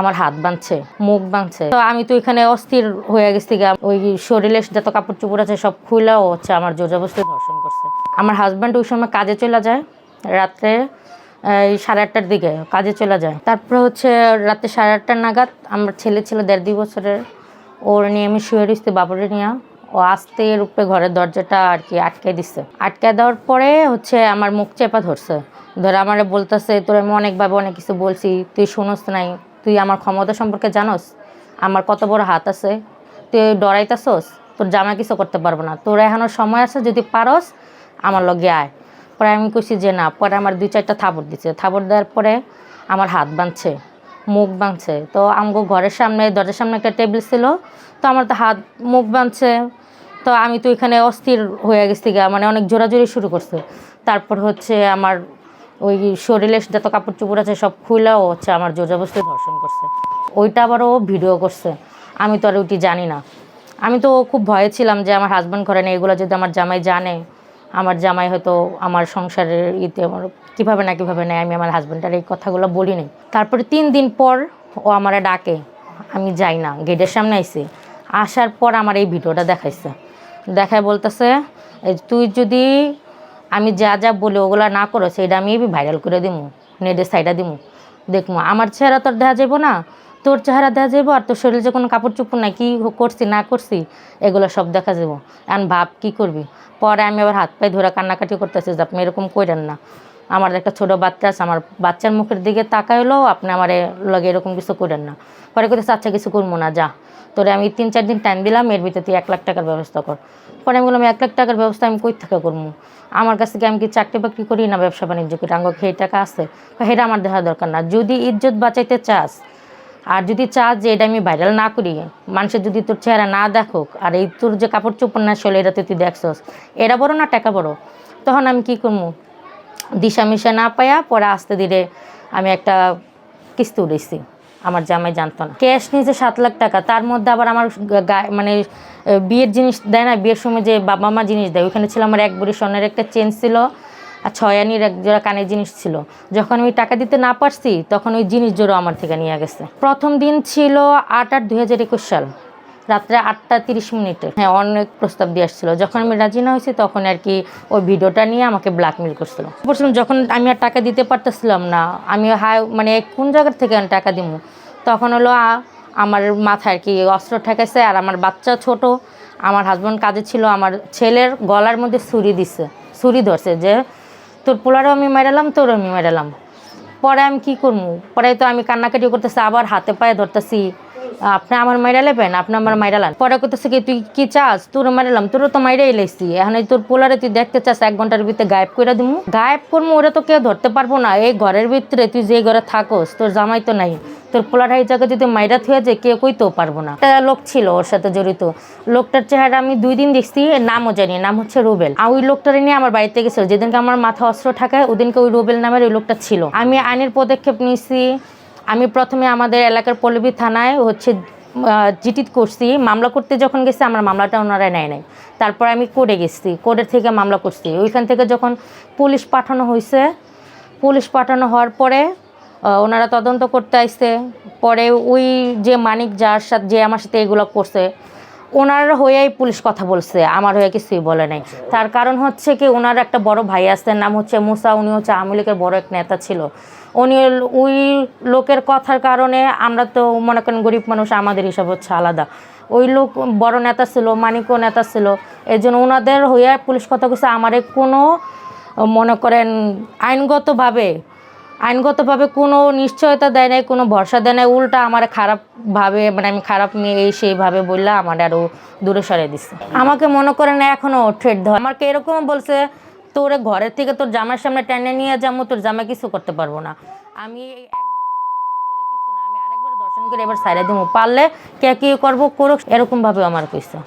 আমার হাত বাঁধছে, মুখ বাঁধছে। তো আমি তো এখানে অস্থির হয়ে গেছি গা। ওই শরীরে যত কাপড় চোপড় আছে সব খুলেও হচ্ছে আমার জোরজবস্তি ধর্ষণ করছে। আমার হাজব্যান্ড ওই সময় কাজে চলে যায়, রাত্রে, এই সাড়ে আটটার দিকে কাজে চলে যায়। তারপরে হচ্ছে রাতে সাড়ে আটটা নাগাদ আমার ছেলে ছিল দেড় দুই বছরের, ওর নিয়ে আমি শুয়ে রয়েছি বাবুরে নিয়ে। ও আস্তে উপরে ঘরের দরজাটা আর কি আটকে দিচ্ছে আটকে দেওয়ার পরে হচ্ছে আমার মুখ চেপা ধরছে। ধরে আমার বলতেছে, তোর আমি অনেকভাবে অনেক কিছু বলছি, তুই শুনোস নাই তুই আমার ক্ষমতা সম্পর্কে জানোস? আমার কত বড় হাত আছে? তুই ডরাইতাছস? তোর জামা কিছু করতে পারব না। তোর এখনও সময় আছে, যদি পারস, আমার লগে আয়। পরে আমি কইছি যে না, পরে আমার দুই চারটা থাবড় দিচ্ছে থাবড় দেওয়ার পরে আমার হাত বাঁধছে, মুখ বাঁধছে। তো আমগো ঘরের সামনে, দরজার সামনে একটা টেবিল ছিল, তো আমার তো হাত, মুখ বাঁধছে। তো আমি তো এখানে অস্থির হয়ে গেছি গা মানে অনেক জোরাজোরি শুরু করছে। তারপর হচ্ছে আমার ওই শরীরে যত কাপড় চোপড় আছে, সব খুলেও হচ্ছে আমার জোরজবস্তি ধর্ষণ করছে। ওইটা আবারও ভিডিও করছে। আমি তো আর ওইটি জানি না। আমি তো খুব ভয়ে ছিলাম যে আমার হাজব্যান্ড করে না, এগুলো যদি আমার জামাই জানে, আমার জামাই হয়তো আমার সংসারের ইতে আমার কীভাবে না কীভাবে নেয়, আমি আমার হাজব্যান্ডের এই কথাগুলো বলিনি। তারপরে তিন দিন পর ও আমারে ডাকে, আমি যাই না গেটের সামনে আইসি আসার পর আমার এই ভিডিওটা দেখাইছে। দেখায় বলতেছে তুই যদি আমি যা যা বলি ওগুলা না করো, সেইটা আমি ভাইরাল করে দিমু নেটের সাইডা দিমু। দেখব আমার চেহারা তোর দেখা যাব না, তোর চেহারা দেখা যাব আর তোর শরীরে যে কোনো কাপড় চোপড় নাই, কী করছি, না করছি, এগুলো সব দেখা যাব এখন ভাব, কি করবি? পরে আমি আবার হাত পায়ে ধরে কান্নাকাটি করতেছি, যে আপনি এরকম করেন না। আমার একটা ছোটো বাচ্চা আছে, আমার বাচ্চার মুখের দিকে তাকাইলেও আপনি আমার লগে এরকম কিছু করেন না। পরে করতেছে আচ্ছা কিছু করব না, যা। তোরে আমি তিন, চার দিন টাইম দিলাম, এর ভিতরে তুই এক লাখ টাকার ব্যবস্থা কর। পরে আমি বললাম, এক লাখ টাকার ব্যবস্থা আমি কই থেকে করব আমার কাছ থেকে আমি কি চাকরি বাকরি করি না ব্যবসা বাণিজ্য করি? আঙ্গ খেয়ে টাকা আছে। সেটা আমার দেখা দরকার না। যদি ইজ্জত বাঁচাইতে চাস, আর যদি চাস যে এটা আমি ভাইরাল না করি, মানুষের যদি তোর চেহারা না দেখুক, আর এই তোর যে কাপড় চোপড় না চলে এটাতে তুই দেখছস, এটা বড় না টাকা বড়? তখন আমি কি করব দিশা মিশা না পায়া পরে আস্তে ধীরে আমি একটা কিস্তি উঠেছি আমার জামাই জানতো না। ক্যাশ নিয়েছে সাত লাখ টাকা, তার মধ্যে আবার আমার মানে বিয়ের জিনিস দেয় না, বিয়ের সময় যে বাবা মা জিনিস দেয়, ওইখানে ছিল আমার এক বুড়ি স্বর্ণের একটা চেন ছিল, আর ছয় আনির এক জোড়া কানের জিনিস ছিল। যখন আমি টাকা দিতে না পারছি, তখন ওই জিনিস জোড়া আমার থেকে নিয়ে গেছে। প্রথম দিন ছিল আট আট দু সাল। রাত্রে আটটা তিরিশ মিনিটে। হ্যাঁ অনেক প্রস্তাব দিয়ে আসছিল। যখন আমি রাজি না হয়েছি তখন আর কি ওই ভিডিওটা নিয়ে আমাকে ব্ল্যাকমেল করছিল। বলছিলাম, যখন আমি আর টাকা দিতে পারতেছিলাম না, আমি হাই মানে কোন জায়গার থেকে আমি টাকা দিব তখন হলো আমার মাথায় আর কি অস্ত্র ঠেকেছে আর আমার বাচ্চা ছোট, আমার হাজব্যান্ড কাজে ছিল, আমার ছেলের গলার মধ্যে ছুরি দিছে, ছুরি ধরছে যে, তোর পোলারও আমি মেরালাম তোরও আমি মেরালাম পরে আমি কী করব পরে তো আমি কান্নাকাটি করতেছি, আবার হাতে পায়ে ধরতেছি। আপনি আমার মাইরা লেবেন, আপনি আমার মাইরা লান। পরে করতেছে কি, তুই কি চাস? তোর মাইরালাম তোরও তো মাইরাই লাইছি। এখন তোর পোলারে তুই দেখতে চাস, এক ঘণ্টার ভিতরে গায়েব করে দিমু? গায়েব করব ওরা তো কেউ ধরতে পারব না। এই ঘরের ভিতরে তুই যে ঘরে থাকোস, তোর জামাই তো নাই। তোর পোলার এই জায়গায় যদি মাইরা থুয়ে যায়, কেউ কইতেও পারব না। একটা লোক ছিল ওর সাথে জড়িত। লোকটার চেহারা আমি দুই দিন দেখছি নামও জানি নাম হচ্ছে রুবেল। আর ওই লোকটারে নিয়ে আমার বাড়িতে গেছিল। যেদিনকে আমার মাথা অস্ত্র ঠাকায়, ওদিনকে ওই রুবেল নামের ওই লোকটা ছিল। আমি আইনের পদক্ষেপ নিয়েছি আমি প্রথমে আমাদের এলাকার পল্লবী থানায় হচ্ছে জিটিত করছি। মামলা করতে যখন গেছি, আমার মামলাটা ওনারা নেয় নাই। তারপর আমি কোর্টে গেছি। কোর্টের থেকে মামলা করছি। ওইখান থেকে যখন পুলিশ পাঠানো হয়েছে পুলিশ পাঠানো হওয়ার পরে ওনারা তদন্ত করতে আসছে পরে ওই যে মানিক যার সাথে, যে আমার সাথে এগুলো করছে ওনার হয়েই পুলিশ কথা বলছে আমার হয়ে কিছুই বলে নাই। তার কারণ হচ্ছে কি ওনার একটা বড় ভাই আছে নাম হচ্ছে মুসা উনি হচ্ছে আওয়ামী লীগের বড় এক নেতা ছিল। উনি ওই লোকের কথার কারণে আমরা তো মনে করেন গরিব মানুষ আমাদের হিসাব হচ্ছে আলাদা। ওই লোক বড় নেতা ছিল মানিকও নেতা ছিল এই জন্য ওনাদের হয়ে পুলিশ কথা কইছে আমারে কোনো মনে করেন আইনগতভাবে আইনগতভাবে কোনো নিশ্চয়তা দেয় নাই, কোনো ভরসা দেয় নাই, উল্টা আমার খারাপভাবে মানে আমি খারাপ মেয়ে সেইভাবে বললে আমার আরও দূরে সরে দিচ্ছে আমাকে মনে করেন এখনও থ্রেট ধর আমাকে এরকম বলছে, তোরে ঘরের থেকে তোর জামার সামনে টেনে নিয়ে যাব, তোর জামা কিছু করতে পারব না। আমি কিছু না, আমি আরেকবার দর্শন করে এবার সাইডে দিব পারলে কে কি করব, করুক এরকমভাবে আমার কইছে